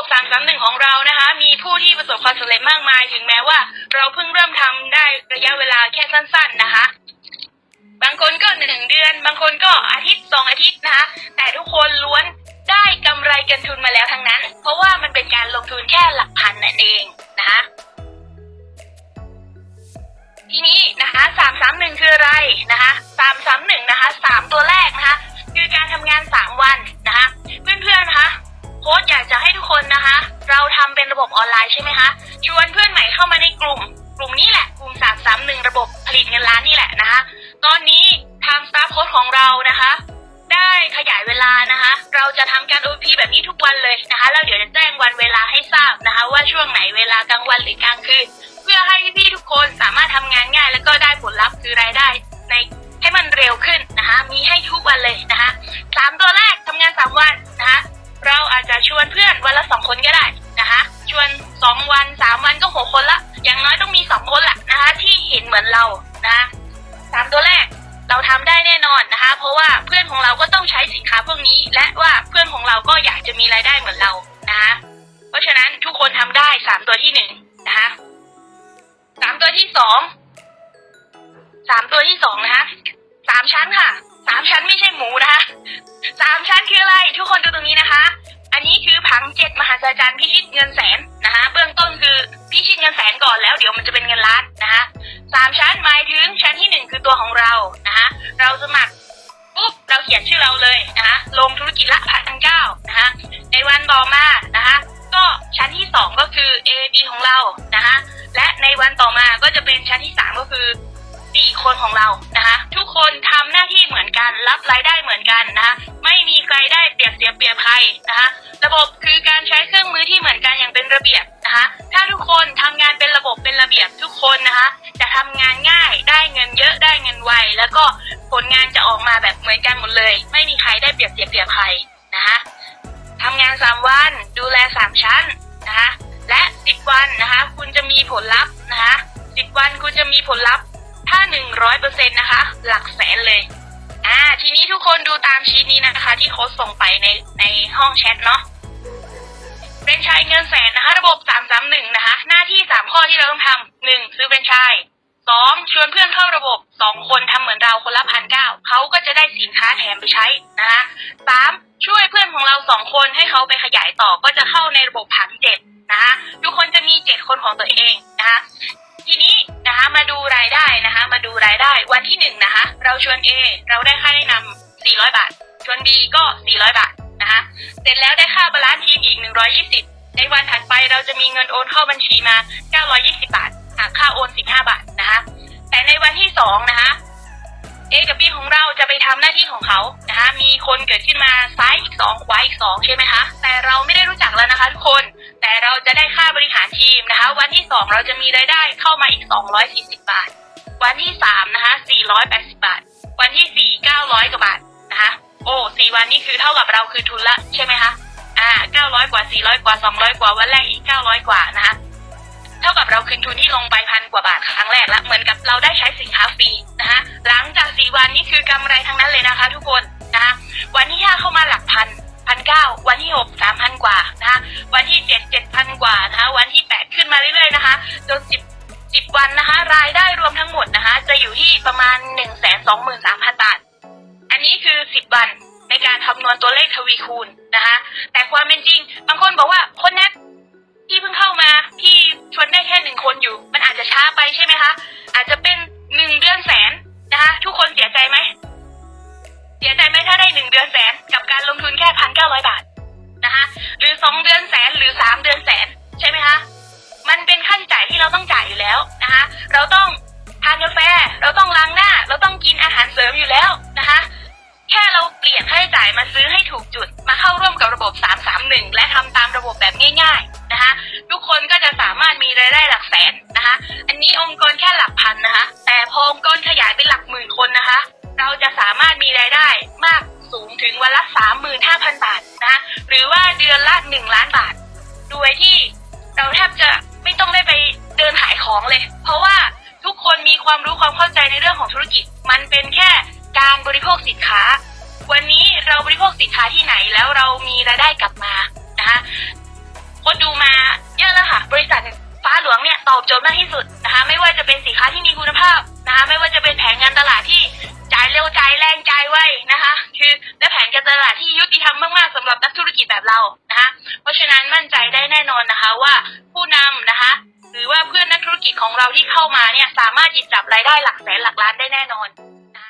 บบ331ของเรานะคะ มีผู้ที่ประสบความสำเร็จมากมาย ถึงแม้ว่า เราเพิ่งเริ่มทำได้ระยะเวลาแค่สั้น ๆนะคะ บางคนก็หนึ่งเดือน บางคนก็อาทิตย์สองอาทิตย์นะคะ แต่ทุกคนล้วนได้กำไรกันทุนมาแล้วทั้งนั้น เพราะว่ามันเป็นการลงทุนแค่หลักพันนั่นเองนะคะ ทีนี้นะคะสามสามหนึ่งคืออะไรนะคะสามสามหนึ่งนะคะสามตัวแรกนะคะ คือการทำงานสามวัน โค้ชอยากจะให้ทุกคนนะคะ เราทำเป็นระบบออนไลน์ใช่ไหมคะ ชวนเพื่อนใหม่เข้ามาในกลุ่ม กลุ่มนี้แหละกลุ่มสามสามหนึ่งระบบผลิตเงินล้านนี่แหละนะคะ ตอนนี้ทางสตาฟโค้ชของเรานะคะ ได้ขยายเวลานะคะ เราจะทำการ OP แบบนี้ทุกวันเลยนะคะแล้วเดี๋ยวจะแจ้งวันเวลาให้ทราบนะคะ ว่าช่วงไหนเวลากลางวันหรือกลางคืนเพื่อให้พี่ทุกคนสามารถทำงานง่าย แล้วก็ได้ผลลัพธ์คือรายได้ในให้มันเร็วขึ้นนะคะ มีให้ทุกวันเลยนะคะสามตัวแรกทำงานสามวันนะคะ เราอาจจะชวนเพื่อนวันละสองคนก็ได้นะคะ ชวนสองวันสามวันก็หกคนละ อย่างน้อยต้องมีสองคนละนะคะ ที่เห็นเหมือนเรานะสามตัวแรกเราทำได้แน่นอนนะคะ เพราะว่าเพื่อนของเราก็ต้องใช้สินค้าพวกนี้ และว่าเพื่อนของเราก็อยากจะมีรายได้เหมือนเรานะคะ เพราะฉะนั้นทุกคนทำได้สามตัวที่หนึ่งนะคะสามตัวที่สองสามตัวที่สองนะคะามชั้นค่ะสามชั้นไม่ใช่หมูนะคะสามชั้นคืออะไร ทุกคนดูตรงนี้นะคะ อันนี้คือผังเจ็ดมหาศาลพิชิตเงินแสนนะคะ เบื้องต้นคือพิชิตเงินแสนก่อนแล้วเดี๋ยวมันจะเป็นเงินล้านนะคะสามชั้นหมายถึงชั้นที่หนึ่งคือตัวของเรานะคะเราสมัครปุ๊บเราเขียนชื่อเราเลยนะคะลงธุรกิจละพันเก้านะคะในวันต่อมานะคะก็ชั้นที่สองก็คือ A B ของเรานะคะและในวันต่อมาก็จะเป็นชั้นที่สามก็คือ สี่คนของเรานะคะทุกคนทำหน้าที่เหมือนกันรับรายได้เหมือนกันนะคะไม่มีใครได้เปรียบเสียเปรียบใครนะคะระบบคือการใช้เครื่องมือที่เหมือนกันอย่างเป็นระเบียบนะคะถ้าทุกคนทำงานเป็นระบบเป็นระเบียบทุกคนนะคะจะทำงานง่ายได้เงินเยอะได้เงินไวแล้วก็ผลงานจะออกมาแบบเหมือนกันหมดเลย ไม่มีใครได้เปรียบเสียเปรียบใครนะคะทำงานสามวันดูแลสามชั้นนะคะและสิบวันนะคะคุณจะมีผลลัพธ์นะคะสิบวันคุณจะมีผลลัพธ์ ถ้าหนึ่งร้อยเปอร์เซ็นต์นะคะ หลักแสนเลย อ่า ทีนี้ทุกคนดูตามชีตนี้นะคะ ที่โค้ชส่งไปในในห้องแชทเนาะเฟรนชายเงินแสนนะคะ ระบบสามสามหนึ่งนะคะ หน้าที่สามข้อที่เราต้องทำหนึ่งซื้อเฟรนชายสองชวนเพื่อนเข้าระบบสองคนทำเหมือนเราคนละพันเก้าเขาก็จะได้สินค้าแถมไปใช้นะคะสามช่วยเพื่อนของเราสองคนให้เขาไปขยายต่อก็จะเข้าในระบบผังเจ็ดนะคะทุกคนจะมีเจ็ดคนของตัวเองนะคะทีนี้นะคะมาดูรายได้นะคะมาดูรายได้ วันที่หนึ่งนะคะ เราชวน A เราได้ค่าแนะนำ400 บาท ชวน B ก็ 400 บาทนะคะ เสร็จแล้วได้ค่าบาลานซ์ทีมอีก 120 ในวันถัดไปเราจะมีเงินโอนเข้าบัญชีมา 920 บาทหักค่าโอน 15 บาทนะคะ แต่ในวันที่สองนะคะ A กับ B ของเราจะไปทำหน้าที่ของเขานะคะ มีคนเกิดขึ้นมาซ้ายอีกสองขวาอีกสองใช่ไหมคะ แต่เราไม่ได้รู้จักแล้วนะคะทุกคน แต่เราจะได้ค่าบริหารทีมนะคะ วันที่สองเราจะมีรายได้เข้ามาอีก 240 บาท วันที่สามนะคะ480บาท วันที่สี่900กว่าบาทนะคะ โอ้สี่วันนี้คือเท่ากับเราคือทุนละใช่ไหมคะ อ่า900กว่า400กว่า200กว่าวันแรกอีก900กว่านะคะ เท่ากับเราคืนทุนที่ลงไปพันกว่าบาทครั้งแรกแล้วเหมือนกับเราได้ใช้สินค้าฟรีนะคะ หลังจากสี่วันนี่คือกำไรทั้งนั้นเลยนะคะ ทุกคนนะคะ วันที่ห้าเข้ามาหลักพันพันเก้าวันที่หกสามพันกว่านะคะ วันที่เจ็ดเจ็ดพันกว่านะคะ วันที่แปดขึ้นมาเรื่อยๆนะคะ จนสิบสิบวันนะคะ รายได้ร อยู่ที่ประมาณหนึ่งแสนสองหมื่นสามพันบาท อันนี้คือสิบวันในการคำนวณตัวเลขทวีคูณนะคะ แต่ความเป็นจริง บางคนบอกว่าคนแนที่เพิ่งเข้ามาพี่ชวนได้แค่หนึ่งคนอยู่ มันอาจจะช้าไปใช่ไหมคะ อาจจะเป็นหนึ่งเดือนแสนนะคะ ทุกคนเสียใจไหมเสียใจไหมถ้าได้หนึ่งเดือนแสนกับการลงทุนแค่พันเก้าร้อยบาทนะคะหรือสองเดือนแสนหรือสามเดือนแสนใช่ไหมคะมันเป็นค่าใช้จ่ายที่เราต้องจ่ายอยู่แล้วนะคะ เราต้อง กาแฟ เราต้องล้างหน้า เราต้องกินอาหารเสริมอยู่แล้วนะคะ แค่เราเปลี่ยนค่าใช้จ่ายมาซื้อให้ถูกจุด มาเข้าร่วมกับระบบ 331 และทำตามระบบแบบง่ายๆนะคะ ทุกคนก็จะสามารถมีรายได้หลักแสนนะคะ อันนี้องค์กรแค่หลักพันนะคะ แต่พอองค์กรขยายเป็นหลักหมื่นคนนะคะ เราจะสามารถมีรายได้มากสูงถึงวันละ35,000 บาทนะคะหรือว่าเดือนละ 1 ล้านบาท โดยที่เราแทบจะไม่ต้องได้ไปเดินขายของเลย เพราะว่า ทุกคนมีความรู้ความเข้าใจในเรื่องของธุรกิจ มันเป็นแค่การบริโภคสินค้า วันนี้เราบริโภคสินค้าที่ไหนแล้วเรามีรายได้กลับมานะคะคนดูมาเยอะแล้วค่ะ บริษัทฟ้าหลวงเนี่ยตอบโจทย์มากที่สุดนะคะไม่ว่าจะเป็นสินค้าที่มีคุณภาพนะคะไม่ว่าจะเป็นแผนงานตลาดที่จ่ายเร็วจ่ายแรงจ่ายไวนะคะ คือและแผนการตลาดที่ยุติธรรมมากๆสำหรับนักธุรกิจแบบเรานะคะ เพราะฉะนั้นมั่นใจได้แน่นอนนะคะว่าผู้นำนะคะ หรือว่าเพื่อนนักธุรกิจของเราที่เข้ามาเนี่ยสามารถหยิบจับรายได้หลักแสนหลักล้านได้แน่นอนนะ